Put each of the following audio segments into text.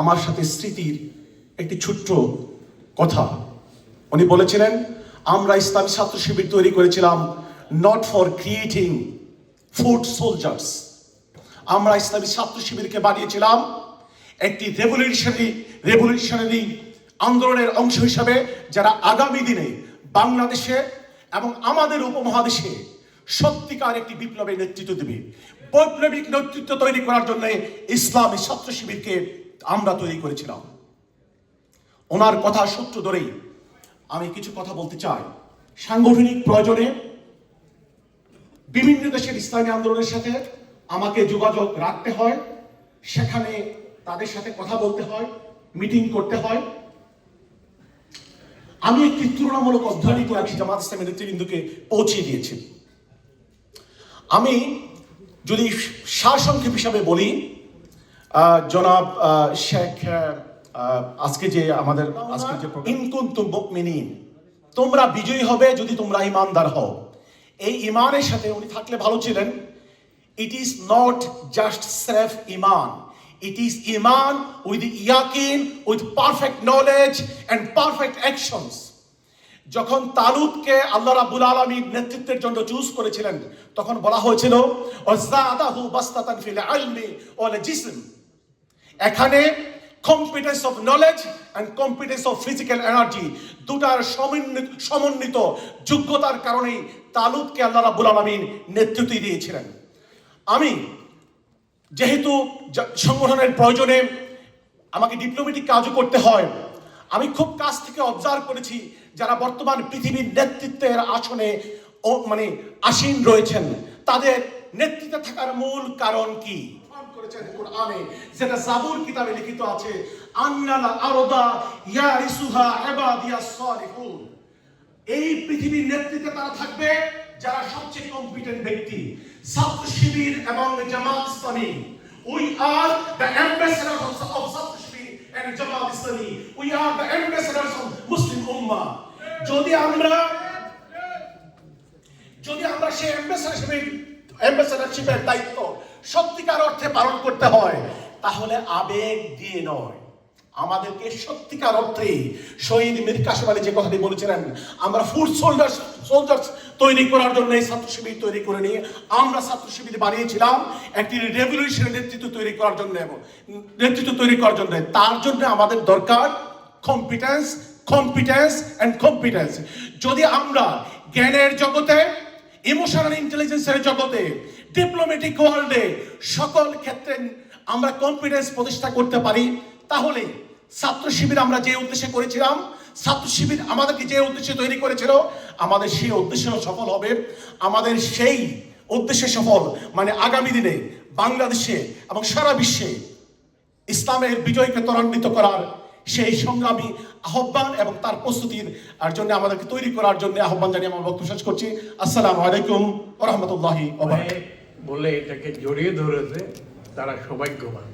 আমার সাথে স্মৃতির একটি ছোট্ট কথা। উনি বলেছিলেন, আমরা ইসলামী ছাত্র শিবির তৈরি করেছিলাম not for creating foot soldiers আমরা ইসলামী ছাত্র শিবিরকে বানিয়েছিলাম একটি রেভলিউশনারি রেভলিউশনারি আন্দোলনের অংশ হিসাবে যারা আগামী দিনে বাংলাদেশে এবং আমাদের উপমহাদেশে সত্যিকার একটি বিপ্লবের নেতৃত্ব দেবে। বৈপ্লবিক নেতৃত্ব তৈরি করার জন্য ইসলামী ছাত্র শিবিরকে আমরা তৈরি করেছিলাম। ওনার কথা সূত্র ধরেই আমি কিছু কথা বলতে চাই। সাংগঠনিক প্রয়োজনে বিভিন্ন দেশের ইসলামী আন্দোলনের সাথে আমাকে যোগাযোগ রাখতে হয়। সেখানে তাদের সাথে কথা বলতে হয়, মিটিং করতে হয়। আমি একটি তুলনামূলক অধ্যয়ন করে আছি জামাত ইসলামের নেতৃবৃন্দকে পৌঁছে দিয়েছি। আমি যদি সারসংক্ষেপ হিসাবে বলি জনাব শেখ আজকে যে আমাদের আজকে যে ইনকুন্তুম মুমিনিন। তোমরা বিজয়ী হবে যদি তোমরা ইমানদার হও। এই ইমানের সাথে উনি থাকলে ভালো ছিলেন। It is not just self Iman it is ইমান উইথ ইয়াকিন with perfect knowledge and perfect actions যখন তালুতকে আল্লাহ রাব্বুল আলামিন নেতৃত্বের জন্য চুজ করেছিলেন, তখন বলা হয়েছিল এখানে competence of knowledge and competence of physical energy দুটার সমন্বিত সমন্বিত যোগ্যতার কারণেই তালুতকে আল্লাহ রাব্বুল আলামিন নেতৃত্ব দিয়েছিলেন। আমি যেহেতু সংগঠনের প্রয়োজনে আমাকে ডিপ্লোমেটিক কাজও করতে হয় আমি খুব কাছ থেকে অবজার্ভ করেছি যারা বর্তমান পৃথিবীর নেতৃত্বের আসনে মানে আসীন রয়েছেন। তাদের নেতৃত্বে থাকার মূল কারণ কি? যেটা জাবুর কিতাবে লিখিত আছে, আন্নাল আরদা ইয়ারিসুহা ইবাদিয়াস সালিহুন। এই পৃথিবীর নেতৃত্বে তারা থাকবে যারা সবচেয়ে কম্পিটেন্ট ব্যক্তি, ছাত্র শিবির এবং Jamaat Islami we are the ambassadors of Chhatra Islami we are the ambassadors of Muslim উম্মাহ যদি আমরা যদি আমরা সেই অ্যাম্বাসেডারশিপের অ্যাম্বাসেডারশিপের দায়িত্ব সত্যিকার অর্থে পালন করতে হয়, তাহলে আবেগ দিয়ে নয়। আমাদেরকে সত্যিকার অর্থে শহীদ মীর কাসেম আলী যে কথাটি বলেছিলেন, আমরা ফুড সোল্ডার্স সোলজার্স তৈরি করার জন্য এই ছাত্র শিবির তৈরি করে নিয়ে আমরা ছাত্র শিবির বানিয়েছিলাম, একটি রেভলিউশনের নেতৃত্ব তৈরি করার জন্য এবং নেতৃত্ব তৈরি করার জন্য। তার জন্য আমাদের দরকার কম্পিটেন্স কম্পিটেন্স অ্যান্ড কম্পিটেন্স যদি আমরা জ্ঞানের জগতে ইমোশনাল ইন্টেলিজেন্সের জগতে ডিপ্লোম্যাটিক ওয়ার্ল্ডে সকল ক্ষেত্রে আমরা কনফিডেন্স প্রতিষ্ঠা করতে পারি, তাহলে ছাত্র শিবির আমরা যে উদ্দেশ্যে করেছিলাম, ছাত্র শিবির আমাদেরকে যে উদ্দেশ্যে তৈরি করেছিল, আমাদের সেই উদ্দেশ্য সফল হবে। আমাদের সেই উদ্দেশ্যে সফল মানে আগামী দিনে বাংলাদেশে এবং সারা বিশ্বে ইসলামের বিজয়কে ত্বরান্বিত করার সেই সংগ্রামী আহ্বান এবং তার প্রস্তুতির জন্য আমাদেরকে তৈরি করার জন্য আহ্বান জানিয়ে আমার বক্তব্য শেষ করছি। আসসালামু আলাইকুম রহমতুল্লাহি বলে এটাকে জড়িয়ে ধরেছে, তারা সৌভাগ্যবান।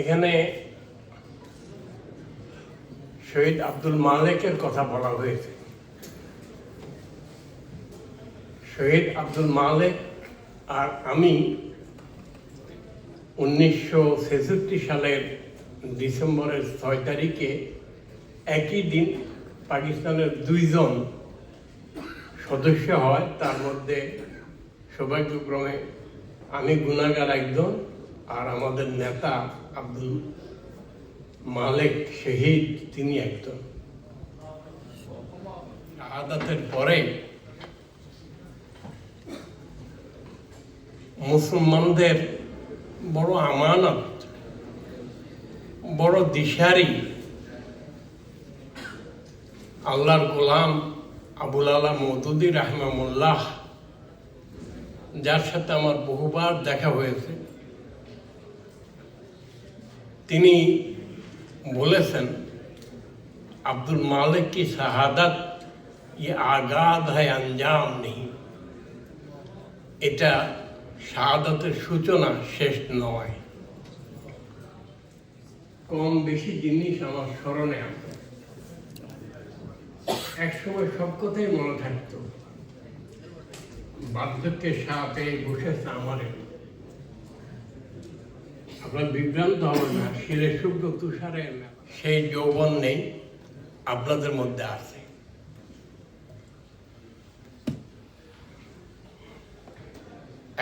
এখানে শহীদ আব্দুল মালেকের কথা বলা হয়েছে। শহীদ আব্দুল মালেক আর আমি উনিশশো ছেষট্টি সালের ডিসেম্বরের ছয় তারিখে একই দিন পাকিস্তানের দুইজন সদস্য হয়, তার মধ্যে সৌভাগ্যক্রমে আমি গুণাগার একজন আর আমাদের নেতা আব্দুল মালেক শহীদ তিনি একজন। শাহাদাতের পরে মুসলমানদের বড় আমানত, বড় দিশারি আল্লাহর গোলাম আবুল আলা মৌদুদি রাহমামুল্লাহ যার সাথে আমার বহুবার দেখা হয়েছে। তিনি বলেছেন, আব্দুল মালিক কি শাহাদাত ই আগাদ হয় আঞ্জাম নেই। এটা শাহাদাতের সূচনা শেষ নয়। কম বেশি জিনিস আমার স্মরণে আছে। একসময় সব কথাই মনে থাকতো। বার্ধক্যের সাথে বসেছে আমার আপনার বিভ্রান্ত হবে না শিলে শুভ্র তুষারে সেই যৌবন নেই আপনাদের মধ্যে আছে।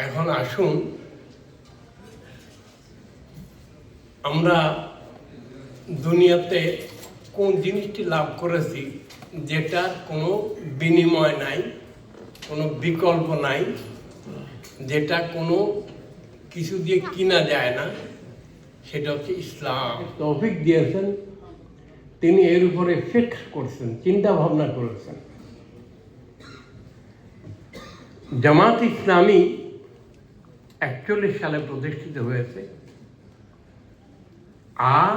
এখন আসুন, আমরা দুনিয়াতে কোন জিনিসটি লাভ করেছি যেটার কোনো বিনিময় নাই, কোনো বিকল্প নাই, যেটা কোনো কিছু দিয়ে কিনা যায় না সেটা হচ্ছে ইসলাম। তৌফিক দিয়েছেন, তিনি এর উপরে ফিক্স করছেন, চিন্তা ভাবনা করেছেন। জামাত ইসলামী একচল্লিশ সালে প্রতিষ্ঠিত হয়েছে। আর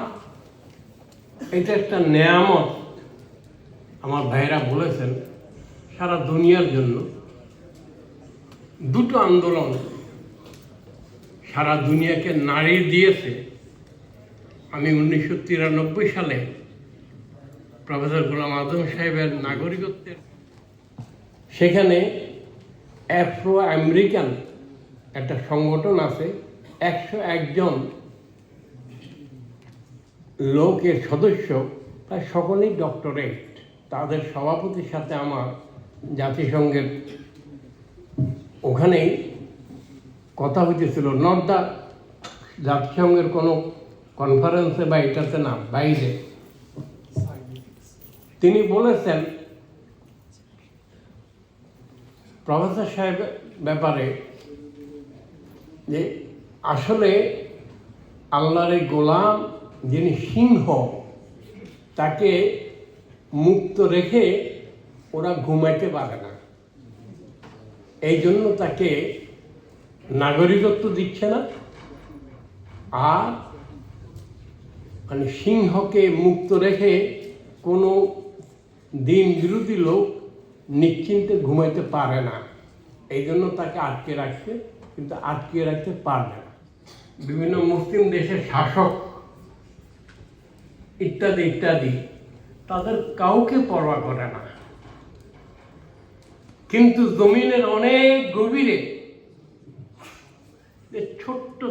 এটা একটা নেয়ামত, আমার ভাইরা বলেছেন, সারা দুনিয়ার জন্য। দুটো আন্দোলন সারা দুনিয়াকে নাড়িয়ে দিয়েছে। আমি উনিশশো তিরানব্বই সালে প্রফেসর গোলাম আজম সাহেবের নাগরিকত্বের সেখানে অ্যাফ্রো আমেরিকান একটা সংগঠন আছে, একশো একজন লোকের সদস্য, প্রায় সকলেই ডক্টরেট। তাদের সভাপতির সাথে আমার জাতিসংঘের ওখানেই কথা হইতেছিল। নট দ্য জাতিসংঘের কোনো কনফারেন্সে বা এটাতে না, বাইরে। তিনি বলেছেন, প্রফেসর সাহেব ব্যাপারে যে আসলে আল্লাহর এই গোলাম যিনি সিংহ, তাকে মুক্ত রেখে ওরা ঘুমাইতে পারে না। এই জন্য তাকে নাগরিকত্ব দিচ্ছে না। আর মানে সিংহকে মুক্ত রেখে কোনো দিন বিরোধী লোক নিশ্চিন্তে ঘুমাইতে পারে না। এই জন্য তাকে আটকে রাখছে, কিন্তু আটকে রাখতে পারবে না। বিভিন্ন মুসলিম দেশের শাসক ইত্যাদি ইত্যাদি, তাদের কাউকে পরোয়া করে না। কিন্তু জমিনের অনেক গভীরে ছোট্ট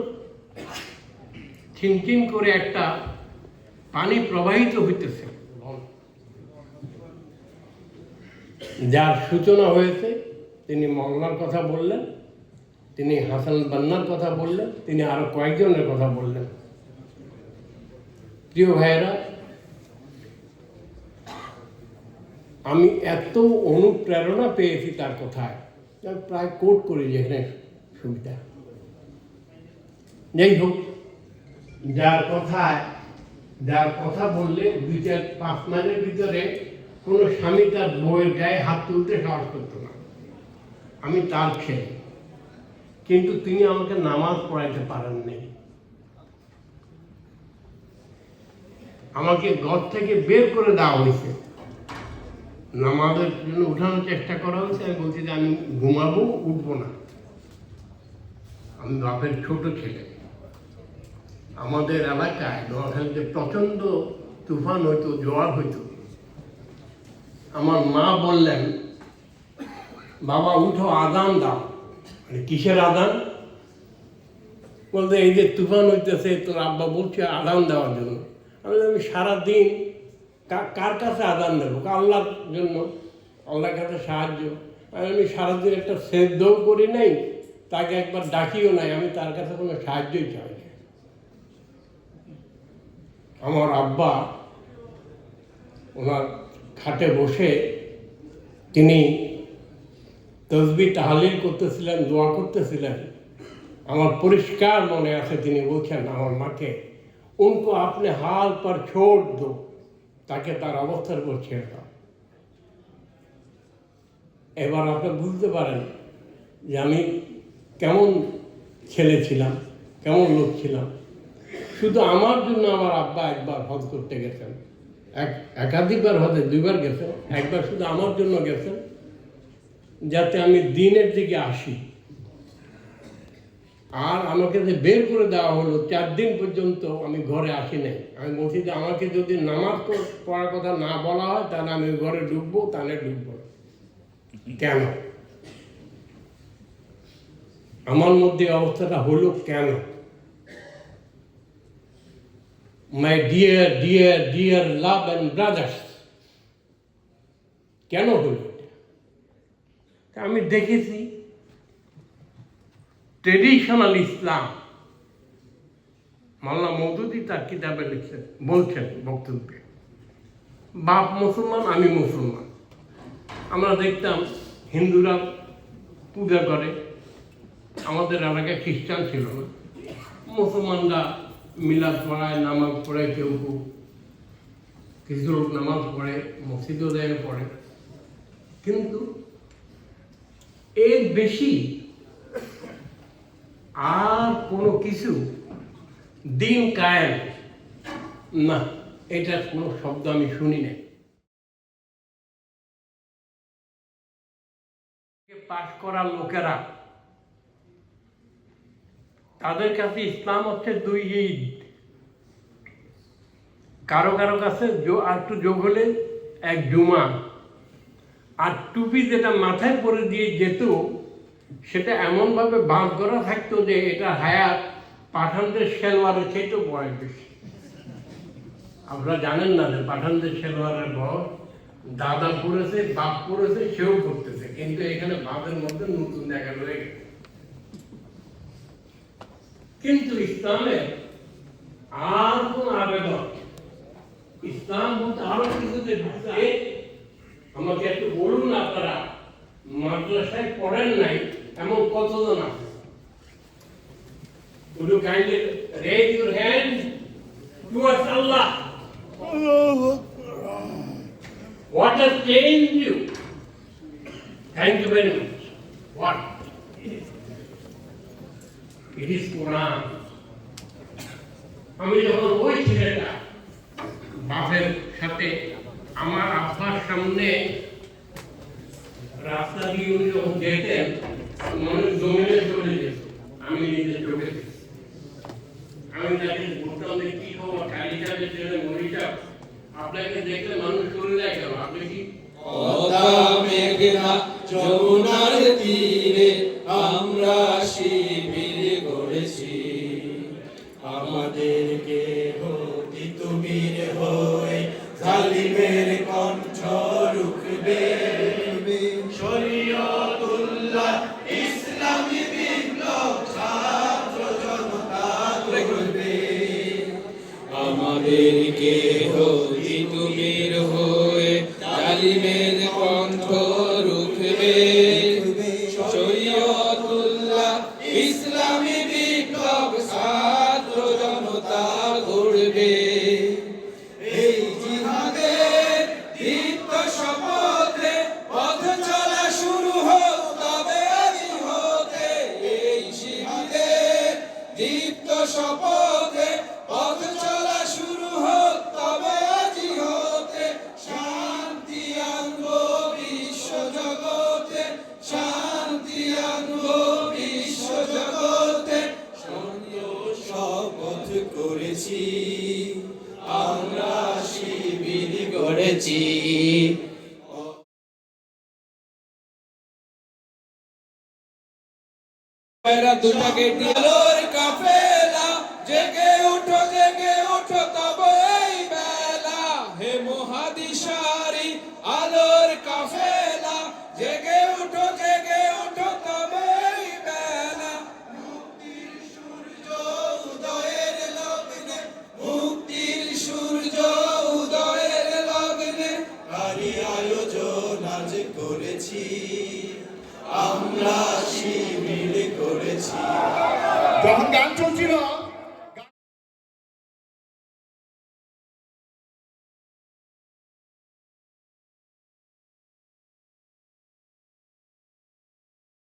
ছিনচিন করে একটা পানি প্রবাহিত হইতেছে। যার সূচনা হয়েছে, তিনি মংলার কথা বললেন, তিনি হাসান বান্নার কথা বললেন, তিনি আরও কয়েকজনের কথা বললেন। প্রিয় ভাইয়েরা, আমি এত অনুপ্রেরণা পেয়েছি তার কথায় প্রায় কোট করি যেখানে সুবিধা। যাই হোক, যার কথায় যার কথা বললে দুই চার পাঁচ মাইলের ভিতরে কোনো স্বামী তার বউয়ের গায়ে হাত তুলতে সাহস করতো না। আমি তার ছেলে কিন্তু তিনি আমাকে নামাজ পড়াইতে পারেননি আমাকে ঘর থেকে বের করে দেওয়া হয়েছে। নামাজের জন্য উঠানোর চেষ্টা করা হয়েছে। আমি বলছি যে আমি ঘুমাবো, উঠবো না। আমি বাপের ছোট ছেলে। আমাদের এলাকায় নোয়াখালীতে প্রচণ্ড তুফান হইতো, জোয়ার হইতো। আমার মা বললেন, বাবা, উঠো, আদান দাও। মানে কিসের আদান? বলতে, এই যে তুফান হইতেছে, তোর আব্বা বলছে আদান দেওয়ার জন্য। আমি আমি সারাদিন কার কাছে আদান দেবো? আল্লাহর জন্য, আল্লাহর কাছে সাহায্য। আমি আমি সারাদিন একটা সেদ্ধও করি নাই, তাকে একবার ডাকিও নাই, আমি তার কাছে কোনো সাহায্যই চাই আমার আব্বা ওনার খাটে বসে তিনি তসবি তাহালিল করতেছিলেন, দোয়া করতেছিলেন। আমার পরিষ্কার মনে আছে তিনি বলছেন, আমার মাকে, উনকো আপনি হাল পর ছোট দো, তাকে তার অবস্থার উপর ছেড়ে দাও। এবার আপনি বুঝতে পারেন যে আমি কেমন ছেলে ছিলাম, কেমন লোক ছিলাম। শুধু আমার জন্য আমার আব্বা একবার হজ করতে গেছেন। এক, একাধিকবার হজে, দুইবার গেছেন। একবার শুধু আমার জন্য গেছেন, যাতে আমি দিনের দিকে আসি। আর আমাকে যে বের করে দেওয়া হলো, চার দিন পর্যন্ত আমি ঘরে আসি নাই। আমি বলছি যে আমাকে যদি নামাজ পড়- পড়ার কথা না বলা হয়, তাহলে আমি ঘরে ঢুকবো, তাহলে ঢুকবো। কেন? আমার মধ্যে অবস্থাটা হলো কেন? My dear dear dear love and brothers কেন হলো আমি দেখেছি ট্রেডিশনাল ইসলাম মাল্লা মৌদুদি তার কিতাবে লিখছেন বলছেন বক্তব্যে, বাপ মুসলমান, আমি মুসলমান। আমরা দেখতাম হিন্দুরা পূজা করে, আমাদের এলাকায় খ্রিস্টান ছিল না। মুসলমানরা মিলাদ পড়ায়, নামাজ পড়ে কেউ কেউ। কিছু লোক নামাজ পড়ে, মসজিদও দেয় পড়ে। কিন্তু এর বেশি আর কোনো কিছু দিন কায়েম না, এটার কোনো শব্দ আমি শুনি নাই। পাশ করা লোকেরা তাদের কাছে ইসলাম হচ্ছে দুই ঈদ। কারও কারও কাছে একটু যোগ হলে এক জুমা। আর টুপি যেটা মাথায় পরে দিয়ে যেত, সেটা এমনভাবে বাঁধ করা থাকতো যে এটা হায়াত পাঠানদের সেলওয়ারের তো বয়স বেশি। আপনারা জানেন না যে পাঠানদের সেলওয়ারের বয়স? দাদা পড়েছে, বাপ পড়েছে, সেও করতেছে কিন্তু এখানে বাপের মধ্যে নতুন জায়গা রয়ে গেছে। কিন্তু ইসলামের আর কোন আবেদন ইসলাম বলতে আরও কিছুতে ঢুকে আমাকে একটু বলুন আপনারা মাদ্রাসায় পড়েন নাই এমন কতজন আছে Would you kindly raise your hand towards Allah? What has changed you? Thank you very much. What? It Quran. আমি যখন ওই ছেলেটা বাপের সাথে আমার আব্বার সামনে রাস্তা দিয়ে যখন যেতেন, মানুষ জমিনে চলে যেত আমি নিজের আমাদেরকে আমরা শিবির করেছি দুটাকে আলোর